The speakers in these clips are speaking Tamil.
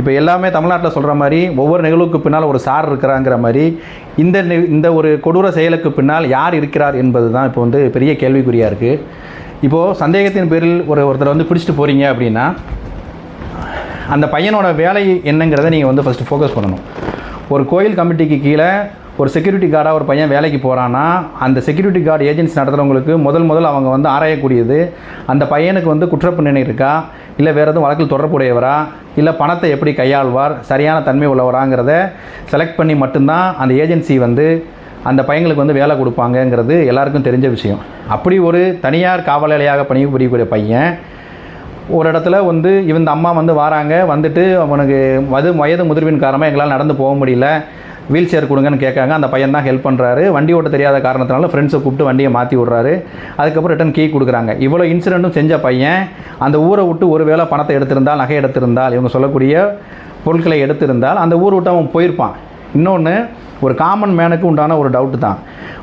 இப்போ எல்லாமே தமிழ்நாட்டில் சொல்கிற மாதிரி ஒவ்வொரு நிகழ்வுக்கு பின்னால் ஒரு சார் இருக்கிறாங்கிற மாதிரி இந்த இந்த ஒரு கொடூர செயலுக்கு பின்னால் யார் இருக்கிறார் என்பது தான் இப்போ வந்து பெரிய கேள்விக்குறியாக இருக்குது இப்போது சந்தேகத்தின் பேரில் ஒரு ஒருத்தரை வந்து பிடிச்சிட்டு போகிறீங்க அப்படின்னா அந்த பையனோட வேலை என்னங்கிறத நீங்கள் வந்து ஃபஸ்ட்டு ஃபோக்கஸ் பண்ணணும். ஒரு கோயில் கமிட்டிக்கு கீழே ஒரு செக்யூரிட்டி கார்டாக ஒரு பையன் வேலைக்கு போகிறான்னா அந்த செக்யூரிட்டி கார்டு ஏஜென்சி நடத்துகிறவங்களுக்கு முதல் முதல் அவங்க வந்து ஆராயக்கூடியது அந்த பையனுக்கு வந்து குற்றப்பின்னணி இருக்கா இல்லை வேறு எதுவும் வழக்கில் தொடர்புடையவரா இல்லை பணத்தை எப்படி கையாள்வார் சரியான தன்மை உள்ளவராங்கிறத செலக்ட் பண்ணி மட்டும்தான் அந்த ஏஜென்சி வந்து அந்த பையங்களுக்கு வந்து வேலை கொடுப்பாங்கங்கிறது எல்லாருக்கும் தெரிஞ்ச விஷயம். அப்படி ஒரு தனியார் காவலாளியாக பணிபுரியக்கூடிய பையன் ஒரு இடத்துல வந்து இவன் அம்மா வந்து வராங்க வந்துட்டு அவனுக்கு வது வயது முதிர்வின் காரணமாக எங்களால் நடந்து போக முடியல வீல் சேர் கொடுங்கன்னு கேட்காங்க. அந்த பையன் தான் ஹெல்ப் பண்ணுறாரு வண்டி ஓட்ட தெரியாத காரணத்தினால ஃப்ரெண்ட்ஸை கூப்பிட்டு வண்டியை மாற்றி விட்றாரு. அதுக்கப்புறம் ரிட்டன் கீ கொடுக்குறாங்க. இவ்வளோ இன்சிடெண்ட்டும் செஞ்ச பையன் அந்த ஊரை விட்டு ஒரு வேளை பணத்தை எடுத்திருந்தால் நகை எடுத்திருந்தால் இவங்க சொல்லக்கூடிய பொருட்களை எடுத்திருந்தால் அந்த ஊரை விட்டு அவன் போயிருப்பான். இன்னொன்று ஒரு காமன் மேனுக்கு உண்டான ஒரு டவுட்டு தான்.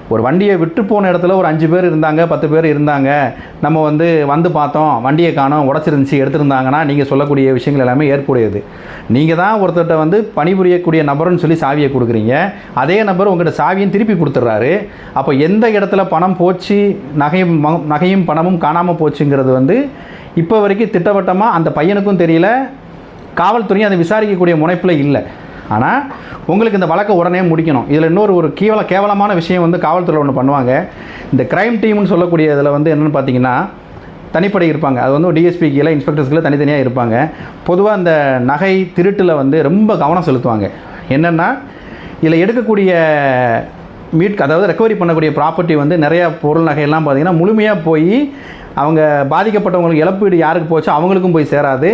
ஒரு வண்டியை விட்டு போன இடத்துல ஒரு அஞ்சு பேர் இருந்தாங்க பத்து பேர் இருந்தாங்க. நம்ம வந்து வந்து பார்த்தோம் வண்டியை காணோம் உடச்சிருந்துச்சு எடுத்திருந்தாங்கன்னா நீங்கள் சொல்லக்கூடிய விஷயங்கள் எல்லாமே ஏற்புடையது. நீங்கள் தான் ஒருத்தர்கிட்ட வந்து பணிபுரியக்கூடிய நபர்னு சொல்லி சாவியை கொடுக்குறீங்க. அதே நபர் உங்கள்கிட்ட சாவியும் திருப்பி கொடுத்துட்றாரு அப்போ எந்த இடத்துல பணம் போச்சு நகையும் ம- நகையும் பணமும் காணாமல் போச்சுங்கிறது வந்து இப்போ வரைக்கும் திட்டவட்டமாக அந்த பையனுக்கும் தெரியல. காவல்துறையும் அதை விசாரிக்கக்கூடிய முனைப்பில் இல்லை. ஆனால் உங்களுக்கு இந்த வழக்கை உடனே முடிக்கணும். இதில் இன்னொரு ஒரு கேவல கேவலமான விஷயம் வந்து காவல்துறை ஒன்று பண்ணுவாங்க. இந்த க்ரைம் டீம்னு சொல்லக்கூடிய இதில் வந்து என்னென்னு பார்த்தீங்கன்னா தனிப்படை இருப்பாங்க. அது வந்து டிஎஸ்பி கீழே தனித்தனியாக இருப்பாங்க. பொதுவாக அந்த நகை திருட்டில் வந்து ரொம்ப கவனம் செலுத்துவாங்க. என்னென்னா இதில் எடுக்கக்கூடிய மீட் அதாவது ரெக்கவரி பண்ணக்கூடிய ப்ராப்பர்ட்டி வந்து நிறைய பொருள் நகையெல்லாம் பார்த்திங்கன்னா முழுமையாக போய் அவங்க பாதிக்கப்பட்டவங்களுக்கு இழப்பீடு யாருக்கு போச்சோ அவங்களுக்கும் போய் சேராது.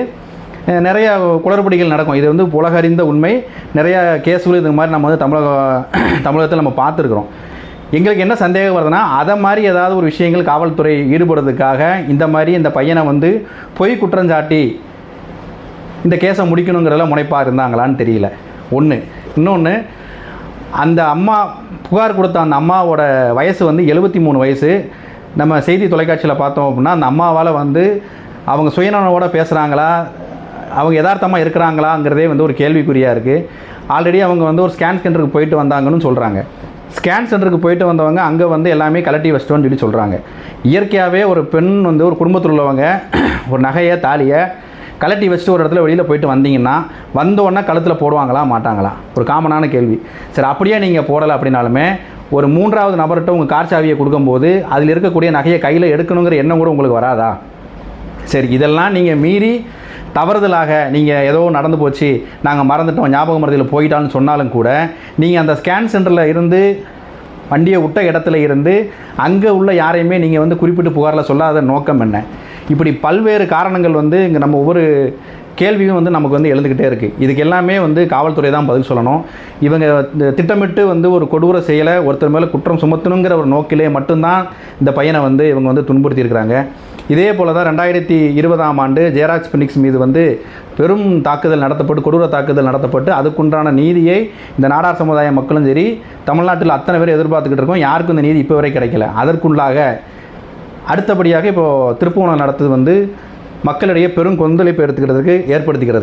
நிறைய குளறுபடிகள் நடக்கும். இது வந்து புலகறிந்த உண்மை. நிறைய கேஸுகள் இது மாதிரி நம்ம வந்து தமிழக தமிழகத்தில் நம்ம பார்த்துருக்குறோம். எங்களுக்கு என்ன சந்தேகம் வருதுன்னா அதை மாதிரி ஏதாவது ஒரு விஷயங்கள் காவல்துறை ஈடுபடுறதுக்காக இந்த மாதிரி இந்த பையனை வந்து பொய் குற்றஞ்சாட்டி இந்த கேஸை முடிக்கணுங்கிறதுல முனைப்பாக இருந்தாங்களான்னு தெரியல. ஒன்று இன்னொன்று அந்த அம்மா புகார் கொடுத்த அந்த அம்மாவோட வயசு வந்து எழுபத்தி மூணு வயசு. நம்ம செய்தி தொலைக்காட்சியில் பார்த்தோம் அப்படின்னா அந்த அம்மாவால் வந்து அவங்க சுயநலனோட பேசுகிறாங்களா அவங்க யதார்த்தமாக இருக்கிறாங்களாங்கிறதே வந்து ஒரு கேள்விக்குறியாக இருக்குது ஆல்ரெடி அவங்க வந்து ஒரு ஸ்கேன் சென்டருக்கு போயிட்டு வந்தாங்கன்னு சொல்கிறாங்க ஸ்கேன் சென்டருக்கு போயிட்டு வந்தவங்க அங்கே வந்து எல்லாமே கலட்டி வச்சிட்டோன்னு சொல்லி சொல்கிறாங்க இயற்கையாகவே ஒரு பெண் வந்து ஒரு குடும்பத்தில் உள்ளவங்க ஒரு நகையை தாலியை கலட்டி வச்சுட்டு ஒரு இடத்துல வெளியில் போயிட்டு வந்தீங்கன்னா வந்தோடனே கழுத்தில் போடுவாங்களா மாட்டாங்களா? ஒரு காமனான கேள்வி. சரி அப்படியே நீங்கள் போடலை அப்படின்னாலுமே ஒரு மூன்றாவது நபர்கிட்ட உங்கள் கார் சாவியை கொடுக்கும்போது அதில் இருக்கக்கூடிய நகையை கையில் எடுக்கணுங்கிற எண்ணம் கூட உங்களுக்கு வராதா? சரி இதெல்லாம் நீங்கள் மீறி தவறுதலாக நீங்கள் ஏதோ நடந்து போச்சு நாங்கள் மறந்துட்டோம் ஞாபக மருதியில் போயிட்டான்னு சொன்னாலும் கூட நீங்கள் அந்த ஸ்கேன் சென்டரில் இருந்து வண்டியை விட்ட இடத்துல இருந்து அங்கே உள்ள யாரையுமே நீங்கள் வந்து குறிப்பிட்டு புகாரில் சொல்லாத நோக்கம் என்ன? இப்படி பல்வேறு காரணங்கள் வந்து இங்கே நம்ம ஒவ்வொரு கேள்வியும் வந்து நமக்கு வந்து எழுந்துக்கிட்டே இருக்குது இதுக்கு எல்லாமே வந்து காவல்துறை தான் பதில் சொல்லணும். இவங்க இந்த திட்டமிட்டு வந்து ஒரு கொடூர செயலை ஒருத்தர் மேலே குற்றம் சுமத்தணுங்கிற ஒரு நோக்கிலே மட்டும்தான் இந்த பையனை வந்து இவங்க வந்து துன்புறுத்தியிருக்கிறாங்க. இதே போல் தான் ரெண்டாயிரத்தி இருபதாம் ஆண்டு ஜெயராஜ் பினிக்ஸ் மீது வந்து பெரும் தாக்குதல் நடத்தப்பட்டு கொடூர தாக்குதல் நடத்தப்பட்டு அதுக்குண்டான நீதியை இந்த நாடார் சமுதாய மக்களும் சரி தமிழ்நாட்டில் அத்தனை பேர் எதிர்பார்த்துக்கிட்டு இருக்கோம். யாருக்கும் இந்த நீதி இப்போ வரை கிடைக்கல. அதற்குள்ளாக அடுத்தபடியாக இப்போது திருப்பூணம் நடத்துது வந்து மக்களிடையே பெரும் கொந்தளிப்பு எடுத்துக்கிறதுக்கு ஏற்படுத்துகிறது